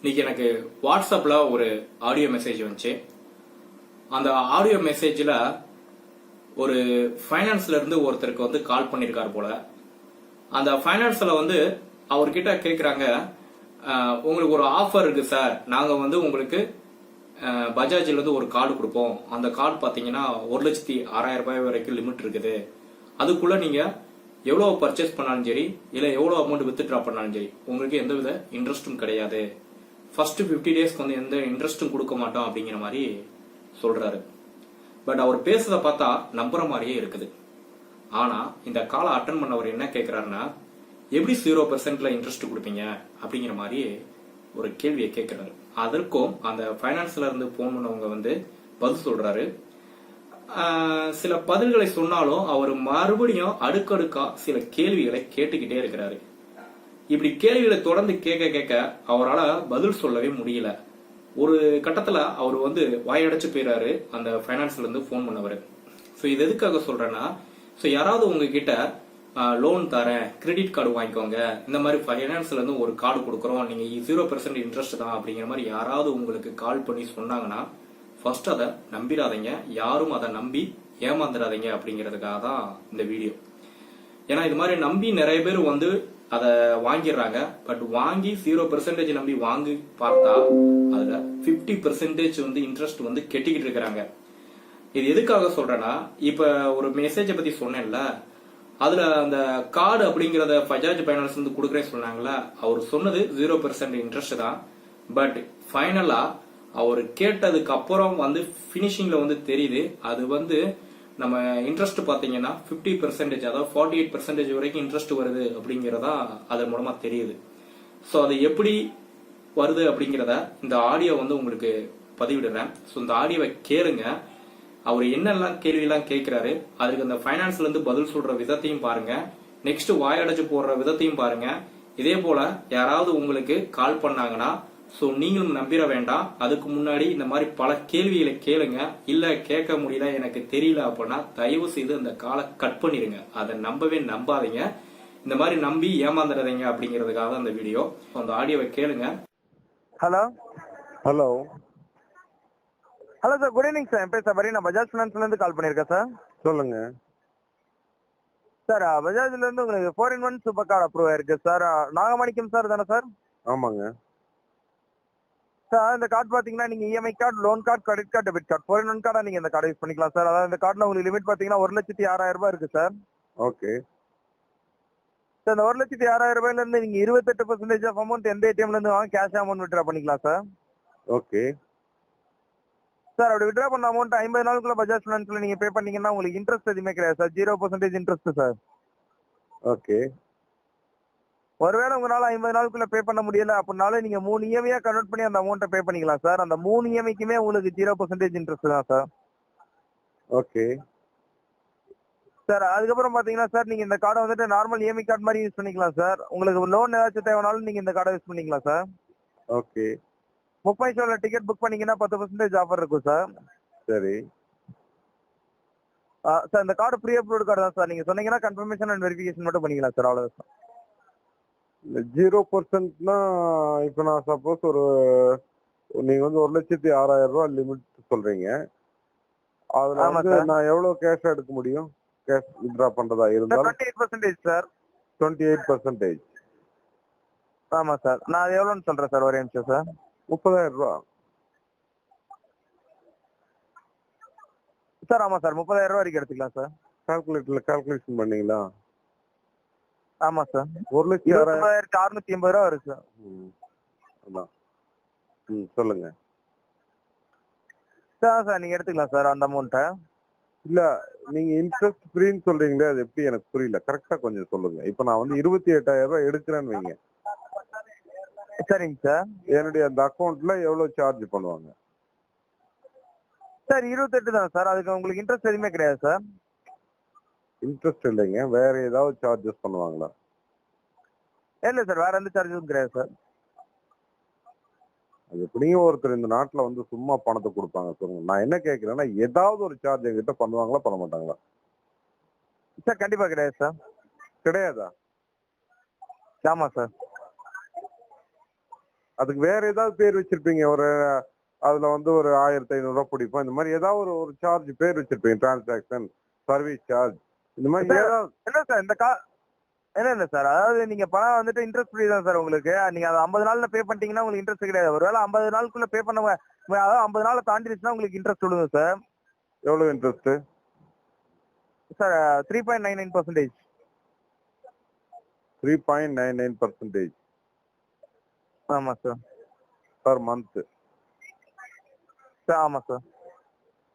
இன்னைக்கு எனக்கு வாட்ஸ்அப்பில் ஒரு ஆடியோ மெசேஜ் வந்துச்சு. அந்த ஆடியோ மெசேஜில் ஒரு ஃபைனான்ஸ்லேருந்து ஒருத்தருக்கு வந்து கால் பண்ணியிருக்கார் போல. அந்த ஃபைனான்ஸில் வந்து அவர்கிட்ட கேட்குறாங்க உங்களுக்கு ஒரு ஆஃபர் இருக்குது சார். நாங்கள் வந்து உங்களுக்கு பஜாஜிலேருந்து ஒரு கார்டு கொடுப்போம். அந்த கார்டு பார்த்தீங்கன்னா ஒரு லட்சத்தி ஆறாயிரம் ரூபாய் வரைக்கும் லிமிட் இருக்குது. அதுக்குள்ளே நீங்கள் எவ்வளோ பர்ச்சேஸ் பண்ணாலும் சரி இல்லை எவ்வளோ அமௌண்ட் வித்ட்ரா பண்ணாலும் சரி உங்களுக்கு எந்தவித இன்ட்ரெஸ்ட்டும் கிடையாது. ஃபர்ஸ்ட் 50 டேஸ்க்கு வந்து எந்த இன்ட்ரெஸ்ட்டும் கொடுக்க மாட்டோம் அப்படிங்கிற மாதிரி சொல்றாரு. பட் அவர் பேசுறத பார்த்தா நம்புற மாதிரியே இருக்குது. ஆனா இந்த காலை அட்டன் பண்ணவர் என்ன கேட்கிறாருன்னா எப்படி ஜீரோ பெர்சென்ட்ல இன்ட்ரெஸ்ட் கொடுப்பீங்க? அப்படிங்கிற மாதிரி ஒரு கேள்வியை கேட்கிறாரு அதற்கும் அந்த ஃபைனான்ஸ்ல இருந்து போன் பண்ணவங்க வந்து பதில் சொல்றாரு. சில பதில்களை சொன்னாலும் அவர் மறுபடியும் அடுக்கடுக்கா சில கேள்விகளை கேட்டுக்கிட்டே இருக்கிறாரு. இப்படி கேள்விகளை தொடர்ந்து கேட்க கேட்க அவரால் பதில் சொல்லவே முடியல. ஒரு கட்டத்தில் அவர் வந்து வாயடைச்சு போயிறாரு அந்த ஃபைனான்ஸ்லேருந்து ஃபோன் பண்ணவர். ஸோ இது எதுக்காக சொல்கிறேன்னா ஸோ யாராவது உங்ககிட்ட லோன் தரேன் கிரெடிட் கார்டு வாங்கிக்கோங்க இந்த மாதிரி ஃபைனான்ஸ்லேருந்து ஒரு கார்டு கொடுக்குறோம் நீங்கள் ஜீரோ பெர்சன்ட் இன்ட்ரெஸ்ட் தான் அப்படிங்கிற மாதிரி யாராவது உங்களுக்கு கால் பண்ணி சொன்னாங்கன்னா ஃபர்ஸ்ட் அதை நம்பிடாதீங்க யாரும் அதை நம்பி ஏமாந்துடாதீங்க அப்படிங்கிறதுக்காக தான் இந்த வீடியோ ஏன்னா இது மாதிரி நம்பி நிறைய பேர் வந்து அதை வாங்கிடுறாங்க. பட் வாங்கி ஜீரோ பெர்சன்டேஜ் நம்பி வாங்கி பார்த்தா அதுல 50% பெர்சன்டேஜ் வந்து இன்ட்ரெஸ்ட் வந்து கெட்டிக்கிட்டு இருக்கிறாங்க. இது எதுக்காக சொல்றேன்னா இப்ப ஒரு மெசேஜை பத்தி சொன்னேன்ல அதுல அந்த கார்டு அப்படிங்கறத பஜாஜ் பைனான்ஸ் வந்து கொடுக்குறேன்னு சொன்னாங்கல்ல அவர் சொன்னது ஜீரோ பெர்சன்ட் இன்ட்ரெஸ்ட் தான். பட் ஃபைனலா அவர் கேட்டதுக்கு அப்புறம் வந்து பினிஷிங்ல வந்து தெரியுது அது வந்து நம்ம இன்ட்ரெஸ்ட் பார்த்தீங்கன்னா ஃபிஃப்டி பெர்சன்டேஜ் அதாவது ஃபார்ட்டி எயிட் பெர்சன்டேஜ் வரைக்கும் இன்ட்ரெஸ்ட் வருது அப்படிங்கிறதா அதன் மூலமாக தெரியுது. ஸோ அது எப்படி வருது அப்படிங்கிறத இந்த ஆடியோ வந்து உங்களுக்கு பதிவிடுறேன். ஸோ இந்த ஆடியோவை கேளுங்க. அவர் என்னெல்லாம் கேள்வியெல்லாம் கேட்கிறாரு அதுக்கு அந்த ஃபைனான்ஸ்லேருந்து பதில் சொல்கிற விதத்தையும் பாருங்க. நெக்ஸ்ட் வாயடைச்சு போடுற விதத்தையும் பாருங்க. இதே போல யாராவது உங்களுக்கு கால் பண்ணாங்கன்னா ஸோ நீங்களும் நம்பிட வேண்டாம். அதுக்கு முன்னாடி இந்த மாதிரி பல கேள்விகளை கேளுங்க. இல்ல கேட்க முடியல எனக்கு தெரியல அப்படின்னா தயவு செய்து அந்த காலை கட் பண்ணிடுங்க. அதை நம்பவே நம்பாதீங்க. இந்த மாதிரி நம்பி ஏமாந்துடாதீங்க அப்படிங்கிறதுக்காக தான் அந்த வீடியோ அந்த ஆடியோவை கேளுங்க. Hello hello hello sir good evening sir என் பேர் சபரி. நான் பஜாஜ் ஃபினான்ஸ்ல இருந்து கால் பண்ணியிருக்கேன் சார் சொல்லுங்க. சார் பஜாஜ்ல இருந்து உங்களுக்கு four in one super card approve ஆயிருக்கு சார் நாகமணிக்கம் சார் தானே சார் ஆமாங்க. சார் இந்த கார்டு பாத்தீங்கன்னா நீங்க EMI card loan card credit card debit card four one கார்டா நீங்க இந்த கார்டு யூஸ் பண்ணிக்கலாம் சார் அதாவது இந்த கார்டுல உங்களுக்கு லிமிட் பாத்தீங்கன்னா ஒரு லட்சத்தி ஆறாயிரம் ரூபாய் இருக்கு சார் ஓகே சார் இந்த ஒரு லட்சத்தி ஆறாயிரம் ரூபாயில இருந்து நீங்க இருபத்தெட்டு பர்சன்டேஜ் ஆஃப் அமௌண்ட் எந்த ஏடிஎம்ல இருந்து வாங்க கேஷ் அமௌண்ட் விட்ரா பண்ணிக்கலாம் சார் ஓகே சார் அப்படி விட்ரா பண்ண அமௌண்ட் ஐம்பது நாளுக்குள்ள பஜாஜ் ஃபினான்ஸ்ல நீங்க பே பண்ணீங்கன்னா உங்களுக்கு இன்ட்ரெஸ்ட் எதுவுமே கிடையாது sir zero percentage interest sir okay ஒருவேளை உங்களால ஐம்பது நாளுக்குள்ள பே பண்ண முடியல அப்படின்னாலும் நீங்க மூணு இஎம்ஐயா கன்வெர்ட் பண்ணி அந்த அமௌண்ட்டை பே பண்ணிக்கலாம் சார். அந்த மூணு இஎம்ஐக்குமே உங்களுக்கு ஜீரோ பர்சன்டேஜ் இன்ட்ரெஸ்ட் தான் சார். ஓகே சார் அதுக்கப்புறம் பாத்தீங்கன்னா சார் நீங்க இந்த கார்டை வந்துட்டு நார்மல் இஎம்ஐ கார்டு மாதிரி யூஸ் பண்ணிக்கலாம் சார். உங்களுக்கு லோன் ஏதாச்சும் தேவைனாலும் நீங்க இந்த கார்டை யூஸ் பண்ணிக்கலாம் சார். ஓகே புக் மை ஷோல டிக்கெட் புக் பண்ணீங்கன்னா பத்து பர்சன்டேஜ் ஆஃபர் இருக்கும் சார். சரி. சார் இந்த கார்டு ப்ரீ அப்ரூவ்ட் கார்டு தான் சார். நீங்க சொன்னீங்கன்னா கன்ஃபர்மேஷன் அண்ட் வெரிஃபிகேஷன் மட்டும் பண்ணிக்கலாம் சார் அவ்வளவுதான் சார். இந்த ஜீரோ பர்சன்ட்னா இப்போ நான் சப்போஸ் ஒரு நீங்க வந்து ஒரு லட்சத்தி ஆறாயிரம் ரூபாய் லிமிட் சொல்றீங்க. அதுல வந்து. நான் எவ்வளவு கேஷ் எடுக்க முடியும்? கேஷ் வித்ரா பண்றதா இருந்தாலும் twenty eight percentage sir. Twenty eight percentage ஆமா சார். நான் எவ்வளோன்னு சொல்றேன் சார் ஒரே நிமிஷம் சார். முப்பதாயிரம் ரூபா. சார் ஆமா சார். முப்பதாயிரம் ரூபாய் வரைக்கும் எடுத்துக்கலாம் சார். கால்குலேட்டர்ல கால்குலேஷன் பண்ணீங்களா? ஆமா சார். ஒரு லட்சத்தி ஆறாயிரம். இருபத்தொன்பதாயிரத்தி அறுநூத்தி எண்பது ரூபா இருக்கு சார். அதான் ம் சொல்லுங்க. சார் சார் நீங்க எடுத்துக்கலாம் சார் அந்த அமௌண்ட்டை இல்ல நீங்க இன்ட்ரெஸ்ட் ஃப்ரீன்னு சொல்றீங்களே அது எப்படி எனக்கு புரியல. கரெக்டா கொஞ்சம் சொல்லுங்க. இப்போ நான் வந்து இருபத்தி எட்டாயிரம் ரூபாய் எடுக்கிறேன்னு வைங்க. சரிங்க சார். என்னுடைய அந்த அக்கௌண்ட்ல எவ்வளவு சார்ஜ் பண்ணுவாங்க? சார் இருபத்தெட்டு தான் சார். அதுக்கு உங்களுக்கு இன்ட்ரெஸ்ட் எதுவுமே கிடையாது சார். இன்ட்ரெஸ்ட் இல்லைங்க. வேற ஏதாவது சார்ஜஸ் பண்ணுவாங்களா? இல்ல சார் வேற எந்த சார்ஜஸும் கிடையாது சார் அது எப்படியும் ஒருத்தர் இந்த நாட்டுல வந்து சும்மா பணத்தை கொடுப்பாங்க. சொல்லுங்க நான் என்ன கேட்குறேன்னா ஏதாவது ஒரு சார்ஜ் எங்கிட்ட பண்ணுவாங்களா பண்ண மாட்டாங்களா? சார் கண்டிப்பா கிடையாது சார் கிடையாதா? ஆமா சார் அதுக்கு வேற ஏதாவது பேர் வச்சிருப்பீங்க. ஒரு அதுல வந்து ஒரு ஆயிரத்தி ஐநூறுரூவா பிடிப்போம். இந்த மாதிரி ஏதாவது ஒரு ஒரு சார்ஜ் பேர் வச்சிருப்பீங்க. டிரான்சாக்ஷன் சர்வீஸ் சார்ஜ் இந்த மாதிரி இல்ல சார் இந்த கா இல்ல இல்ல சார் அதாவது நீங்க பணம் வந்துட்டு இன்ட்ரெஸ்ட் ஃப்ரீ தான் சார் உங்களுக்கு. நீங்க அது ஐம்பது நாள்ல பே பண்ணிட்டீங்கன்னா உங்களுக்கு இன்ட்ரெஸ்ட் கிடையாது. ஒருவேளை ஐம்பது நாளுக்குள்ள பே பண்ண அதாவது ஐம்பது நாள் தாண்டிடுச்சுன்னா உங்களுக்கு இன்ட்ரெஸ்ட் விடுங்க சார். எவ்வளவு interest sir three point nine nine percentage three point nine nine percentage ஆமா சார். பர் மந்த் சார் ஆமா sir.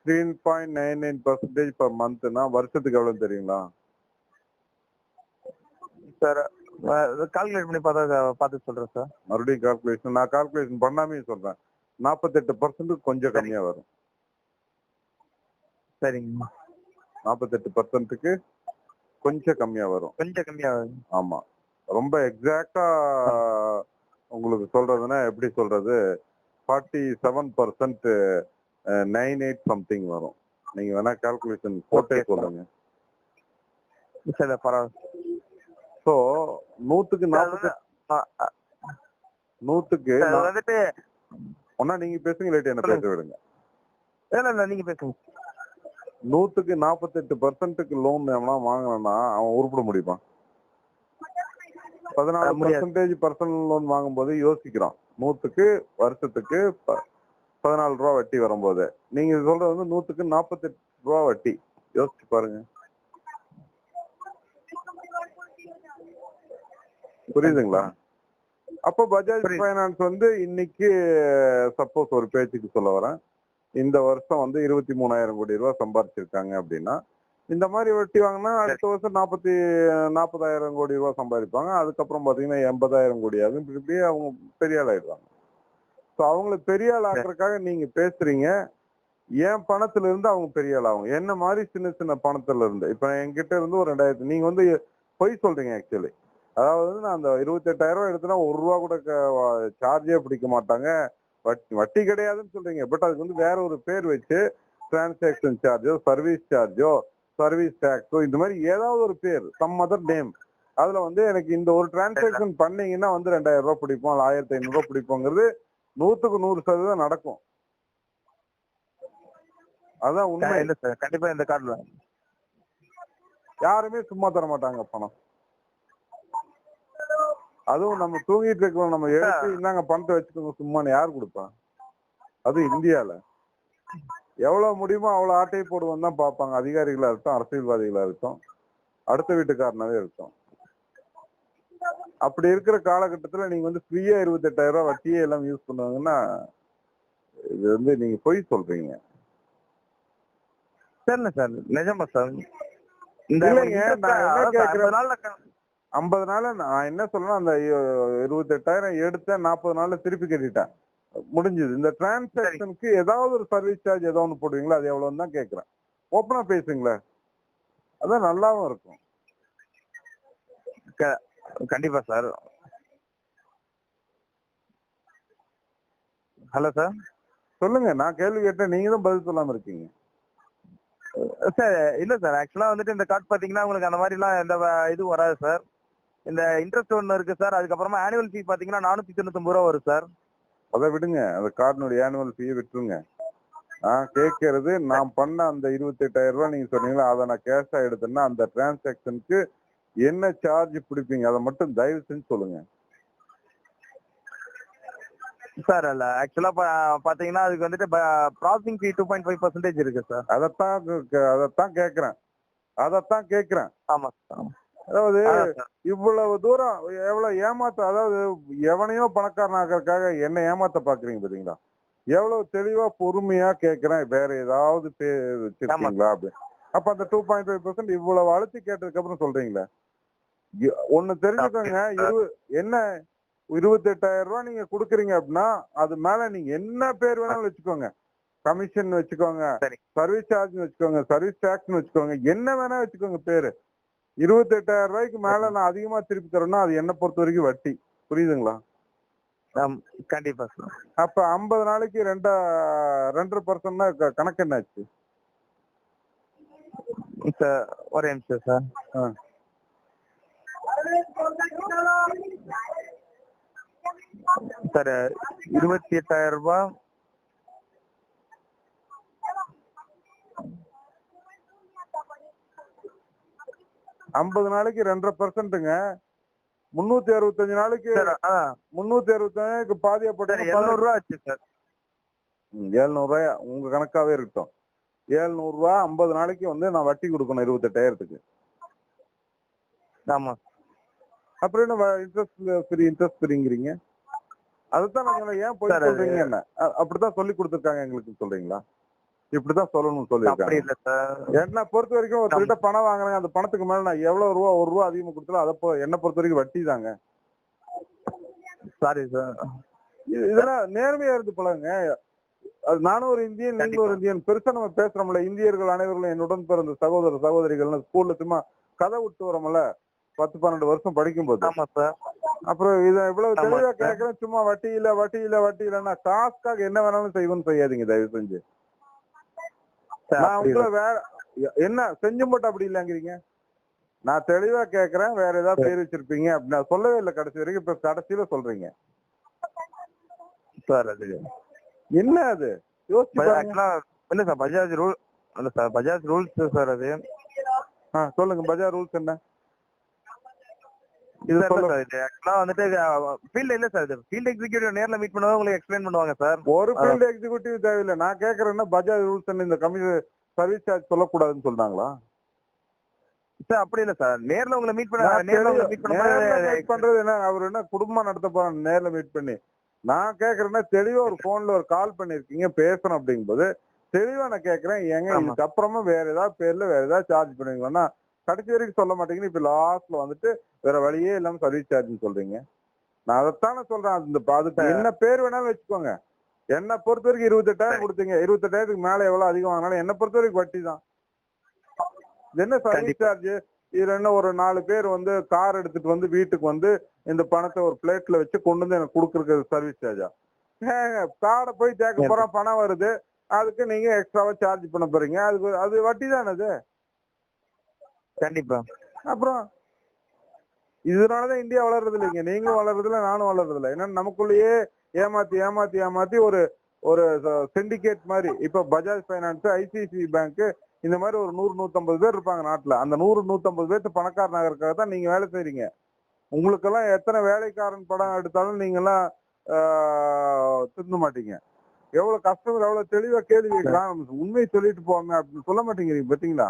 Three point nine nine percentage per மந்த்னா வருஷத்துக்கு எவ்வளவு தெரியுங்களா? சார் கால்குலேட் பண்ணி பார்த்தா பார்த்து சொல்றேன் சார் மறுபடியும் கால்குலேஷன் நான் கால்குலேஷன் பண்ணாமே சொல்றேன். நாற்பத்தெட்டு பர்சன்ட் கொஞ்சம் கம்மியா வரும். சரிங்க நாற்பத்தெட்டு பர்சன்ட்டுக்கு கொஞ்சம் கம்மியா வரும். கொஞ்சம் கம்மியாகுது ஆமா. ரொம்ப எக்ஸாக்டா உங்களுக்கு சொல்றதுன்னா எப்படி சொல்றது? Forty seven percent nine eight something வரும். நீங்க வேணா கால்குலேஷன் போட்டே. சொல்லுங்க. சார் பரவாயில்ல ஸோ நூத்துக்கு நாற்பத்தி நூத்துக்கு வந்துட்டு ஒன்னா நீங்க பேசுங்க இல்லாட்டி என்ன பேச விடுங்க. இல்ல இல்ல நீங்க பேசுங்க. நூத்துக்கு நாற்பத்தெட்டு பர்சன்ட்டுக்கு லோன் எவனா வாங்கினா அவன் உருப்பிட முடியுமா? பதினாலு. பர்சன்டேஜ் பர்சனல் லோன் வாங்கும்போது யோசிக்கிறான். நூத்துக்கு வருஷத்துக்கு பதினாலு ரூபா வட்டி வரும்போது. நீங்க சொல்றது வந்து நூத்துக்கு நாற்பத்தெட்டு ரூபா வட்டி. யோசிச்சு பாருங்க. புரியுதுங்களா? அப்போ பஜாஜ். ஃபைனான்ஸ் வந்து இன்னைக்கு சப்போஸ் ஒரு பேச்சுக்கு சொல்ல வரேன். இந்த வருஷம் வந்து இருபத்தி மூணாயிரம் கோடி ரூபாய் சம்பாதிச்சிருக்காங்க அப்படின்னா இந்த மாதிரி வட்டி வாங்கினா அடுத்த வருஷம் நாற்பத்தி நாற்பதாயிரம் கோடி ரூபாய் சம்பாதிப்பாங்க. அதுக்கப்புறம் பாத்தீங்கன்னா எண்பதாயிரம் கோடி ஆகும் இப்படி இப்படியே அவங்க பெரிய ஆள் ஆயிடுவாங்க. ஸோ அவங்களை பெரிய ஆள் ஆக்குறதுக்காக நீங்க பேசுறீங்க. என் பணத்துல இருந்து அவங்க பெரிய ஆள் ஆகும் என்ன மாதிரி சின்ன சின்ன பணத்துல இருந்து இப்ப என்கிட்ட இருந்து ஒரு ரெண்டாயிரத்தி நீங்க வந்து பொய் சொல்றீங்க ஆக்சுவலி அதாவது நான் அந்த இருபத்தெட்டாயிரம் ரூபாய் எடுத்தனா ஒரு ரூபா கூட சார்ஜே பிடிக்க மாட்டாங்க. வட்டி வட்டி கிடையாதுன்னு சொல்றீங்க. பட் அதுக்கு வந்து வேற ஒரு பேர் வச்சு டிரான்சாக்ஷன் சார்ஜோ சர்வீஸ் சார்ஜோ சர்வீஸ் டேக்ஸோ இந்த மாதிரி ஏதாவது ஒரு பேர் சம் அதர் நேம் அதுல வந்து எனக்கு இந்த ஒரு டிரான்சாக்ஷன் பண்ணீங்கன்னா வந்து ரெண்டாயிரம் ரூபாய் பிடிப்போம் ஆயிரத்தி ஐநூறு ரூபாய் பிடிப்போங்கிறது நூத்துக்கு நூறு சதவீதம் நடக்கும். அதான் உண்மை. இல்ல சார். கண்டிப்பா இந்த கார்டுல. யாருமே சும்மா தர மாட்டாங்க பணம். அதுவும் நம்ம தூங்கிட்டு இருக்கோம். நம்ம எடுத்து இந்தாங்க பணத்தை வச்சுக்கோங்க. சும்மான்னு யார் கொடுப்பா? அது இந்தியால. எவ்வளவு முடியுமோ அவ்வளவு ஆட்டையை போடுவோம் தான் பார்ப்பாங்க. அதிகாரிகளா இருக்கட்டும் அரசியல்வாதிகளா இருக்கட்டும் அடுத்த வீட்டுக்காரனாவே இருக்கட்டும். அப்படி இருக்கிற காலகட்டத்துல நீங்க வந்து ஃப்ரீயா இருபத்தெட்டாயிரம் ரூபாய் வட்டியே எல்லாம் யூஸ் பண்ணுவாங்கன்னா இது வந்து நீங்க பொய் சொல்றீங்க. சரிண்ணே சார். நிஜமா சார். இந்த? ஐம்பது நாள் நான் என்ன சொல்றேன் அந்த இ- இருபத்தெட்டாயிரம் எடுத்தேன் நாற்பது நாள்ல திருப்பி கட்டிட்டேன். முடிஞ்சது. இந்த டிரான்சாக்ஷனுக்கு ஏதாவது ஒரு சர்வீஸ் சார்ஜ் ஏதோ ஒன்று போடுவீங்களா? அது எவ்வளவுன்னு தான் கேட்கறேன் ஓப்பனா பேசுங்களேன். அதான் நல்லாவும் இருக்கும். கண்டிப்பா சார். ஹலோ சார் சொல்லுங்க நான் கேள்வி கேட்டேன் நீங்க தான் பதில் சொல்லாம இருக்கீங்க. சார் இல்ல சார் ஆக்சுவலா வந்துட்டு இந்த கார்டு பாத்தீங்கன்னா உங்களுக்கு அந்த மாதிரி எல்லாம் எந்த இதுவும் வராது சார் இந்த இன்ட்ரெஸ்ட் ஒன்று இருக்கு சார் அதுக்கப்புறமா ஆனுவல் ஃபீ பாத்தீங்கன்னா நானூத்தி தொண்ணூத்தொன்பது ரூபா வரும் சார் அதை விடுங்க அந்த கார்டினுடைய ஆனுவல் ஃபீயை விட்டுருங்க. நான் கேட்கறது நான் பண்ண அந்த இருபத்தி எட்டாயிரம் ரூபாய் நீங்க சொன்னீங்களா அதை நான் கேஷா எடுத்தேன்னா அந்த டிரான்சாக்ஷனுக்கு என்ன சார்ஜ் பிடிப்பீங்க? அதை மட்டும் தயவு செஞ்சு சொல்லுங்க. சார் இல்ல. ஆக்சுவலா பாத்தீங்கன்னா அதுக்கு வந்துட்டு processing fee two point five percentage இருக்கு சார் அதைத்தான் அதைத்தான் கேட்கறேன் அதைத்தான் கேட்கறேன் ஆமா அதாவது இவ்வளவு தூரம் எவ்வளவு ஏமாத்த அதாவது எவனையோ பணக்காரன் ஆக்கறதுக்காக என்ன ஏமாத்த பாக்குறீங்க பாத்தீங்களா? எவ்வளவு தெளிவா பொறுமையா கேக்குறேன். வேற ஏதாவது வச்சிருக்கீங்களா அப்படி. அப்ப அந்த டூ பாயிண்ட் ஃபைவ் பர்சன்ட் இவ்வளவு அழுத்தி கேட்டதுக்கு அப்புறம் சொல்றீங்களா? ஒண்ணு தெரிஞ்சுக்கோங்க. என்ன? இருபத்தெட்டாயிரம் ரூபாய் நீங்க குடுக்குறீங்க அப்படின்னா அது மேல நீங்க என்ன பேர் வேணாலும் வச்சுக்கோங்க. கமிஷன் வச்சுக்கோங்க. சரி. சர்வீஸ் சார்ஜ் வச்சுக்கோங்க. சர்வீஸ் டாக்ஸ் வச்சுக்கோங்க. என்ன வேணா வச்சுக்கோங்க பேரு. இருபத்தெட்டாயிரம் ரூபாய்க்கு மேல நான் அதிகமா திருப்பி தரேன்னா அது என்ன பொறுத்த வரைக்கும் வட்டி. புரியுதுங்களா? கண்டிப்பா அப்ப ஐம்பது நாளைக்கு ரெண்டா ரெண்டரை பர்சன்ட்னா கணக்கு என்னாச்சு? சார் ஒரே நிமிஷம் சார். ஆ. சார் இருபத்தி எட்டாயிரம் ரூபாய் ஐம்பது நாளைக்கு ரெண்டரை பெர்சென்ட்டுங்க முன்னூத்தி அறுபத்தஞ்சு நாளைக்கு முன்னூத்தி அறுபத்தஞ்சுக்கு பாதியா போட்டு எழுநூறு ரூபா ஆச்சு சார். ரூபாய்? உங்க கணக்காவே இருக்கட்டும். ஏழ்நூறு ரூபாய் ஐம்பது நாளைக்கு வந்து நான் வட்டி கொடுக்கணும் இருபத்தெட்டாயிரத்துக்கு. ஆமா. அப்புறம் என்ன இன்ட்ரெஸ்ட் ஃப்ரீ இன்ட்ரெஸ்ட் ஃப்ரீங்கிறீங்க அதுதான் சொன்னேன், ஏன் போய் சொல்றீங்க என்ன? அப்படித்தான் சொல்லி கொடுத்துருக்காங்க எங்களுக்கு சொல்றீங்களா? இப்படிதான் சொல்லணும்னு சொல்லியிருக்காங்க. என்ன பொறுத்த வரைக்கும் ஒருத்தர்கிட்ட பணம் வாங்குறாங்க அந்த பணத்துக்கு மேல நான் எவ்வளவு ரூபா ஒரு ரூபா அதிகமா கொடுத்தாலும் அதை என்ன பொறுத்த வரைக்கும் வட்டி தாங்க. சாரி சார் இது- இதெல்லாம் நேர்மையா இருந்து பழகுங்க. நானும் ஒரு இந்தியன் நீங்களும் ஒரு இந்தியன். பெருசா நம்ம பேசுறோம்ல. இந்தியர்கள் அனைவர்களும் என்னுடன் பிறந்த சகோதர சகோதரிகள் ஸ்கூல்ல சும்மா கதை விட்டு வரோம்ல பத்து பன்னெண்டு வருஷம் படிக்கும்போது. ஆமா சார். அப்புறம் இத இவ்வளவு தெளிவா. கேட்கறேன் சும்மா வட்டி இல்ல வட்டி இல்ல வட்டி இல்லன்னா காசுக்காக என்ன வேணாலும் செய்வோம்னு செய்யாதீங்க தயவு செஞ்சு. நான் உங்களை வேற என்ன செஞ்சு மட்டும் அப்படி இல்லங்கிறீங்க? நான் தெளிவா கேக்குறேன் வேற ஏதாவது பேர் வச்சிருப்பீங்க அப்படி நான் சொல்லவே இல்லை கடைசி வரைக்கும் இப்ப கடைசியில சொல்றீங்க. சார் அது என்ன அது? யோசிச்சு இல்ல சார் பஜாஜ் ரூல் இல்ல சார் பஜாஜ் ரூல்ஸ் சார் அது. சொல்லுங்க பஜார் ரூல்ஸ் என்ன? இது இல்ல சொல்ல சார் இது ஆக்சுவலா வந்துட்டு ஃபீல்ட் இல்ல சார் இது. ஃபீல்ட் எக்ஸிக்யூட்டிவ் நேர்ல மீட் பண்ணுவாங்க உங்களுக்கு எக்ஸ்பிளைன் பண்ணுவாங்க சார். ஒரு ஃபீல்டு எக்ஸிகூட்டிவ் தேவையில்லை. நான் கேக்குறேன்னா பஜாஜ் ரூல்ஸ் இந்த கம்மி சர்வீஸ் சார்ஜ் சொல்லக்கூடாதுன்னு சொல்றாங்களா? சார் அப்படி இல்ல சார். நேர்ல உங்களை மீட் பண்ண நேர்ல உங்களை மீட் பண்ணும்போது பண்றது என்ன? அவர் என்ன குடும்பம் நடத்த போறாங்க நேர்ல மீட் பண்ணி. நான் கேக்குறேன்னா தெளிவா ஒரு போன்ல ஒரு கால் பண்ணிருக்கீங்க பேசணும் அப்படிங்கும்போது தெளிவா நான் கேக்குறேன் ஆமா. இதுக்கு அப்புறமா வேற ஏதாவது பேர்ல வேற ஏதாவது சார்ஜ் பண்ணுவீங்கன்னா கடைசி வரைக்கும் சொல்ல மாட்டீங்கன்னு இப்ப லாஸ்ட்ல வந்துட்டு வேற வழியே இல்லாம சர்வீஸ் சார்ஜ்னு சொல்றீங்க. நான் அதைத்தானே சொல்றேன். அந்த அதுக்கு என்ன பேர் வேணாலும் வச்சுக்கோங்க. என்ன பொறுத்த வரைக்கும் இருபத்தெட்டாயிரம் கொடுத்தீங்க. இருபத்தெட்டாயிரத்துக்கு மேல எவ்வளவு அதிகம் வாங்கினாலும் என்ன பொறுத்த வரைக்கும் வட்டி தான். என்ன சர்வீஸ். சார்ஜ் இதுல என்ன ஒரு நாலு பேர் வந்து கார் எடுத்துட்டு வந்து வீட்டுக்கு வந்து இந்த பணத்தை ஒரு பிளேட்ல வச்சு கொண்டு வந்து எனக்கு கொடுக்கறது சர்வீஸ் சார்ஜா கார்டை போய் தேக்க போறோம் பணம் வருது. அதுக்கு நீங்க எக்ஸ்ட்ராவா சார்ஜ் பண்ண போறீங்க. அதுக்கு அது வட்டி தானே அது? கண்டிப்பா. அப்புறம் இதனாலதான் இந்தியா வளர்றது இல்லைங்க. நீங்களும் வளர்றது இல்ல நானும் வளர்றது இல்ல. ஏன்னா நமக்குள்ளேயே ஏமாத்தி ஏமாத்தி ஏமாத்தி ஒரு ஒரு சிண்டிகேட் மாதிரி. இப்ப பஜாஜ் பைனான்ஸ் ஐசிசி பேங்க் இந்த மாதிரி ஒரு நூறு நூத்தம்பது பேர் இருப்பாங்க நாட்டுல. அந்த நூறு நூத்தம்பது பேர்த்து பணக்கார நகருக்காக தான் நீங்க வேலை செய்றீங்க. உங்களுக்கெல்லாம் எத்தனை வேலைக்காரன் படம் எடுத்தாலும் நீங்க எல்லாம் திருந்த மாட்டீங்க. எவ்வளவு கஷ்டம் எவ்வளவு தெளிவா கேள்வி கேட்கலாம். உண்மையை சொல்லிட்டு போங்க அப்படின்னு சொல்ல மாட்டேங்கிறீங்க பாத்தீங்களா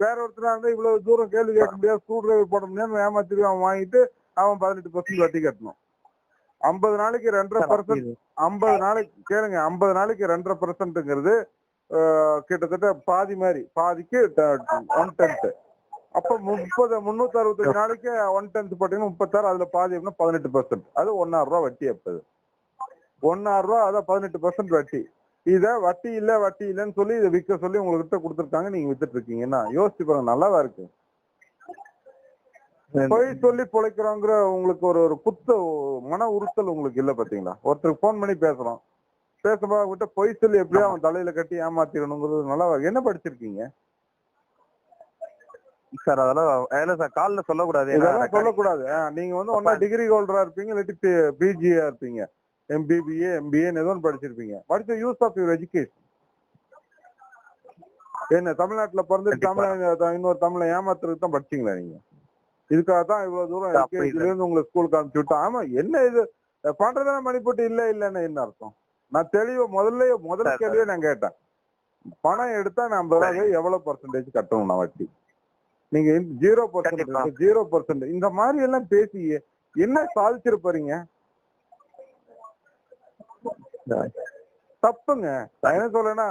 வேற ஒருத்தரா இருந்தா இவ்வளவு தூரம் கேள்வி கேட்க முடியாது. ஸ்க்ரூ டிரைவர் போட முடியாது அவன் வாங்கிட்டு அவன் பதினெட்டு பர்சன்ட் வட்டி கட்டணும். ஐம்பது நாளைக்கு ரெண்டரை பர்சன்ட் ஐம்பது நாளைக்கு கேளுங்க ஐம்பது நாளைக்கு ரெண்டரை பர்சன்ட்ங்கிறது கிட்டத்தட்ட பாதி மாதிரி பாதிக்கு ஒன் டென்த் அப்ப முப்பது முன்னூத்தி அறுபத்தஞ்சு நாளைக்கு ஒன் டென்த் போட்டீங்கன்னா முப்பத்தாறு அதுல பாதி அப்படின்னா பதினெட்டு பர்சன்ட் அது ஒன்னாயிரம் ரூபாய் வட்டி அப்பது ஒன்னாயிரம் ரூபாய் அதான் பதினெட்டு பர்சன்ட் வட்டி. இத வட்டி இல்ல வட்டி இல்லன்னு சொல்லி இதை விற்க சொல்லி உங்ககிட்ட கொடுத்துருக்காங்க. நீங்க வித்துட்டு இருக்கீங்கன்னா யோசிச்சு பாருங்க. நல்லாவா இருக்கு? பொய் சொல்லி பொழைக்கிறோங்கிற உங்களுக்கு ஒரு ஒரு குத்த மன உறுத்தல் உங்களுக்கு இல்ல பாத்தீங்களா? ஒருத்தருக்கு போன் பண்ணி பேசுறோம். பேசும்போது அவங்ககிட்ட பொய் சொல்லி எப்படியோ அவன் தலையில கட்டி ஏமாத்திடணுங்கிறது நல்லா. என்ன படிச்சிருக்கீங்க? சார் அதெல்லாம் இல்ல சார் கால்ல சொல்லக்கூடாது. இதெல்லாம் சொல்லக்கூடாது. நீங்க வந்து ஒன்னா டிகிரி ஹோல்டரா இருப்பீங்க இல்லாட்டி பிஜியா இருப்பீங்க. எம்பிபிஏ எம்பிஏ ஏதோ படிச்சிருப்பீங்க. படிச்ச யூஸ் ஆஃப் யுவர் எஜுகேஷன் என்ன தமிழ்நாட்டுல பிறந்து. தமிழ் இன்னொரு தமிழை ஏமாத்துறதுக்கு தான் படிச்சீங்களா நீங்க? இதுக்காக தான் இவ்வளவு தூரம் இருந்து உங்களை ஸ்கூலுக்கு அனுப்பிச்சு விட்டா. ஆமா என்ன இது? பண்றதான மணி போட்டு இல்ல இல்லன்னு என்ன அர்த்தம்? நான் தெளிவா முதல்ல முதல் கேள்வியே நான் கேட்டேன். பணம் எடுத்தா நான் ஐம்பது ரூபாய் எவ்வளவு பர்சன்டேஜ் கட்டணும் நான் வட்டி? நீங்க ஜீரோ கண்டிப்பா. பர்சன்ட் ஜீரோ பர்சன்ட் இந்த மாதிரி எல்லாம் பேசி என்ன சாதிச்சிட போறீங்க? தப்புங்க. நான் என்ன சொல்றேன்னா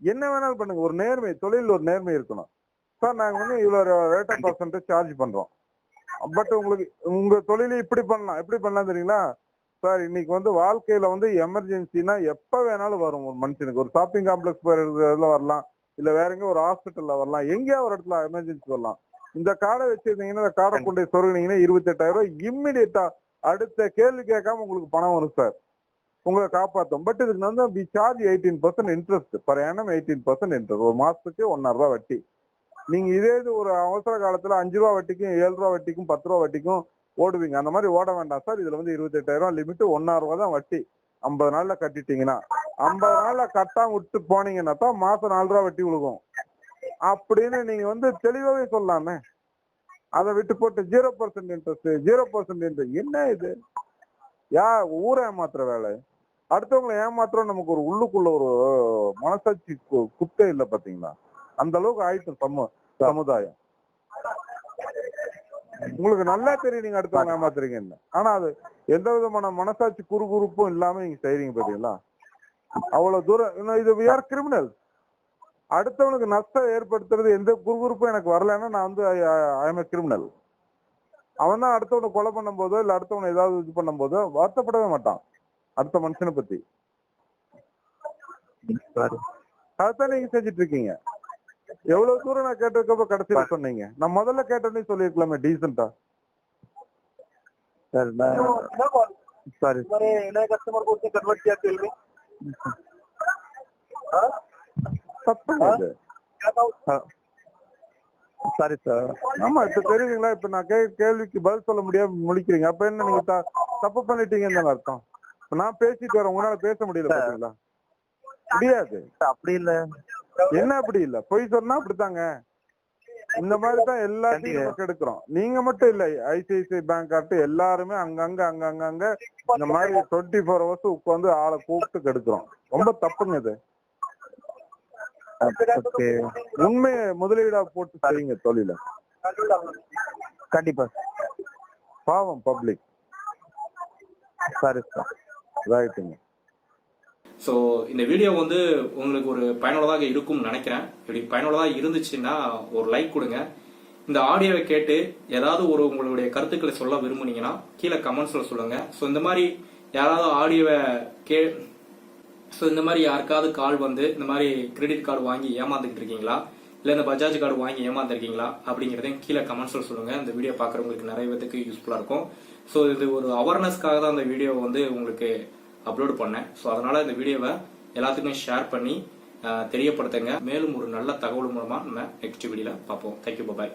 என்ன வேணாலும் பண்ணுங்க. ஒரு நேர்மை தொழில் ஒரு நேர்மை இருக்கணும். சார் நாங்க வந்து இவ்வளவு ரேட் ஆஃப் பர்சன்டேஜ் சார்ஜ் பண்றோம். பட் உங்களுக்கு உங்க தொழிலை இப்படி பண்ணலாம். எப்படி பண்ணலாம் தெரியுங்களா? சார் இன்னைக்கு வந்து வாழ்க்கையில வந்து எமர்ஜென்சினா எப்ப வேணாலும் வரும் ஒரு மனுஷனுக்கு. ஒரு ஷாப்பிங் காம்ப்ளெக்ஸ் போறதுல வரலாம். இல்ல வேற எங்க ஒரு ஹாஸ்பிட்டல்ல வரலாம். எங்கேயா ஒரு இடத்துல எமர்ஜென்சி வரலாம். இந்த கார்டை வச்சிருந்தீங்கன்னா இந்த கார்டை கொண்டு சொருகினீங்கன்னா இருபத்தெட்டாயிரம் ரூபாய் இம்மிடியட்டா அடுத்த கேள்வி கேட்காம உங்களுக்கு பணம் வரும் சார். உங்களை காப்பாற்றும் பட் இதுக்கு வந்து B charge eighteen percent interest per annum eighteen percent interest ஒரு மாசத்துக்கு ஒன்னாயிரம் ரூபா வட்டி. நீங்க இதே இது ஒரு அவசர காலத்துல அஞ்சு ரூபா வட்டிக்கும் ஏழு ரூபா வட்டிக்கும் பத்து ரூபா வட்டிக்கும் ஓடுவீங்க. அந்த மாதிரி ஓட வேண்டாம் சார். இதுல வந்து இருபத்தெட்டாயிரம் ரூபாய் லிமிட் ஒன்னாயிரம் தான் வட்டி. ஐம்பது நாள்ல கட்டிட்டீங்கன்னா. ஐம்பது நாள்ல கட்டாம விட்டு போனீங்கன்னா தான் மாசம் நாலு ரூபா வட்டி விழுகும். அப்படின்னு நீங்க வந்து தெளிவாவே சொல்லலாமே அதை விட்டு போட்டு zero percent interest zero percent interest என்ன இது? யா ஊரை ஏமாத்துற வேலை. அடுத்தவங்களை ஏமாத்துறோம் நமக்கு ஒரு உள்ளுக்குள்ள ஒரு மனசாட்சி குட்டை இல்லை இல்ல பாத்தீங்களா அந்த அளவுக்கு ஆயிட்டு சமு சமுதாயம். உங்களுக்கு நல்லா தெரியும் நீங்க அடுத்தவங்க ஏமாத்துறீங்கன்னு. ஆனா அது எந்த விதமான மனசாட்சி குறுகுறுப்பும் இல்லாம நீங்க செய்றீங்க பாத்தீங்களா அவ்வளவு தூரம். இது we கிரிமினல் அடுத்தவனுக்கு நஷ்டம் ஏற்படுத்துறது எந்த குறுகுறுப்பும் எனக்கு வரலன்னா நான் வந்து ஐ எம் கிரிமினல் அவன் தான் அடுத்தவனை கொலை பண்ணும் போதோ இல்ல அடுத்தவனை ஏதாவது இது பண்ணும் போதோ வருத்தப்படவே மாட்டான். அடுத்த மனுஷனை பத்தி அதான் நீங்க செஞ்சுட்டு இருக்கீங்க எவ்வளவு தூரம் நான் கேட்டிருக்கப்ப கடைசியில சொன்னீங்க நான் முதல்ல கேட்டோன்னே சொல்லிருக்கலாமே டீசெண்டா सर मैं सॉरी मैंने नए कस्टमर को उसने कन्वर्ट किया तेल में தப்புங்க இது. सॉरी सर ஆமா இப்ப தெரியுதுங்களா இப்ப நான் கே கேள்விக்கு பதில் சொல்ல முடியாம முடிக்கிறீங்க அப்ப என்ன நீங்க த- தப்பு பண்ணிட்டீங்கன்னு தானே அர்த்தம் இப்ப நான் பேசிட்டு வரேன். உங்களால பேச முடியல பாத்தீங்களா? முடியாது. அப்படி இல்ல. என்ன அப்படி இல்ல? பொய் சொன்னா அப்படித்தாங்க. இந்த மாதிரி தான் எல்லாத்தையும் நம்ம கெடுக்கிறோம். நீங்க மட்டும் இல்ல ஐசிஐசிஐ பேங்க் ஆட்டு எல்லாருமே அங்கங்க அங்கங்க அங்க இந்த மாதிரி டுவெண்ட்டி ஃபோர் ஹவர்ஸ் உட்காந்து ஆளை கூப்பிட்டு கெடுக்கிறோம். ரொம்ப தப்புங்க இது. ஓகே. உண்மையை முதலீடா போட்டு செய்யுங்க தொழில. கண்டிப்பா. பாவம் பப்ளிக் சாரி சார். ரைட்டுங்க ஸோ இந்த வீடியோ வந்து உங்களுக்கு ஒரு பயனுள்ளதாக இருக்கும்னு நினைக்கிறேன். இப்படி பயனுள்ளதாக இருந்துச்சுன்னா ஒரு லைக் கொடுங்க. இந்த ஆடியோவை கேட்டு ஏதாவது ஒரு உங்களுடைய கருத்துக்களை சொல்ல விரும்புனீங்கன்னா கீழே கமெண்ட்ஸில் சொல்லுங்க. ஸோ இந்த மாதிரி யாராவது ஆடியோவை கே ஸோ இந்த மாதிரி யாருக்காவது கால் வந்து இந்த மாதிரி கிரெடிட் கார்டு வாங்கி ஏமாந்துக்கிட்டு இருக்கீங்களா? இல்லை இந்த பஜாஜ் கார்டு வாங்கி ஏமாந்துருக்கீங்களா? அப்படிங்கிறதையும் கீழே கமெண்ட்ஸில் சொல்லுங்க. இந்த வீடியோ பார்க்குறவங்களுக்கு நிறைய பேத்துக்கு யூஸ்ஃபுல்லாக இருக்கும். ஸோ இது ஒரு அவேர்னஸ்க்காக தான் அந்த வீடியோ வந்து உங்களுக்கு அப்லோடு பண்ணேன். ஸோ அதனால இந்த வீடியோவை எல்லாத்துக்குமே ஷேர் பண்ணி தெரியப்படுத்துங்க. மேலும் ஒரு நல்ல தகவல் மூலமா நம்ம நெக்ஸ்ட் வீடியோவில் பார்ப்போம். Thank you bye